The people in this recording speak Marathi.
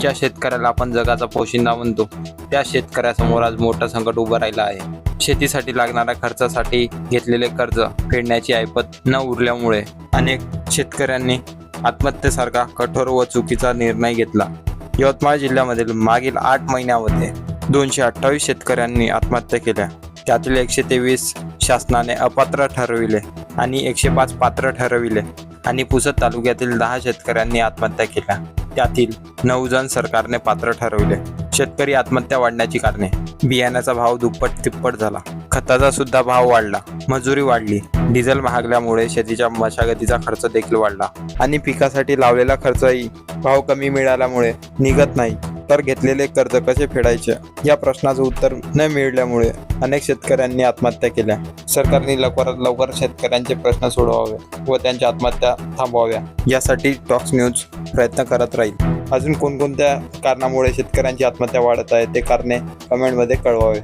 ज्या शेतकऱ्याला आपण जगाचा पोशिंदा म्हणतो त्या शेतकऱ्यासमोर आज मोठं संकट उभं राहिलं आहे. शेतीसाठी लागणाऱ्या खर्चासाठी घेतलेले कर्ज फेडण्याची ऐपत न उरल्यामुळे अनेक शेतकऱ्यांनी आत्महत्येसारखा कठोर व चुकीचा निर्णय घेतला. यवतमाळ जिल्ह्यामधील मागील आठ महिन्यामध्ये दोनशे अठ्ठावीस शेतकऱ्यांनी आत्महत्या केल्या. त्यातील एकशे तेवीस शासनाने अपात्र ठरविले आणि एकशे पाच पात्र ठरविले आणि पुसद तालुक्यातील दहा शेतकऱ्यांनी आत्महत्या केल्या. त्यातील नऊ जण सरकारने पात्र ठरविले. शेतकरी आत्महत्या वाढण्याची कारणे. बियाण्याचा भाव दुप्पट तिप्पट झाला. खताचा सुद्धा भाव वाढला. मजुरी वाढली. डिझेल महागल्यामुळे शेतीच्या मशागतीचा खर्च देखील वाढला. आणि पिकासाठी लावलेला खर्चही भाव कमी मिळाल्यामुळे निघत नाही. तर घेतलेले कर्ज कसे फेडायचे? या प्रश्नाचं उत्तर न मिळाल्यामुळे अनेक शेतकऱ्यांनी आत्महत्या केल्या. सरकारने लवकरात लवकर शेतकऱ्यांचे प्रश्न सोडवावे व त्यांच्या आत्महत्या थांबवाव्या. यासाठी टॉक्स न्यूज प्रयत्न करत राहील. अजून कोणकोणत्या कारणामुळे शेतकऱ्यांची आत्महत्या वाढत आहे ते कारणे कमेंटमध्ये कळवावे.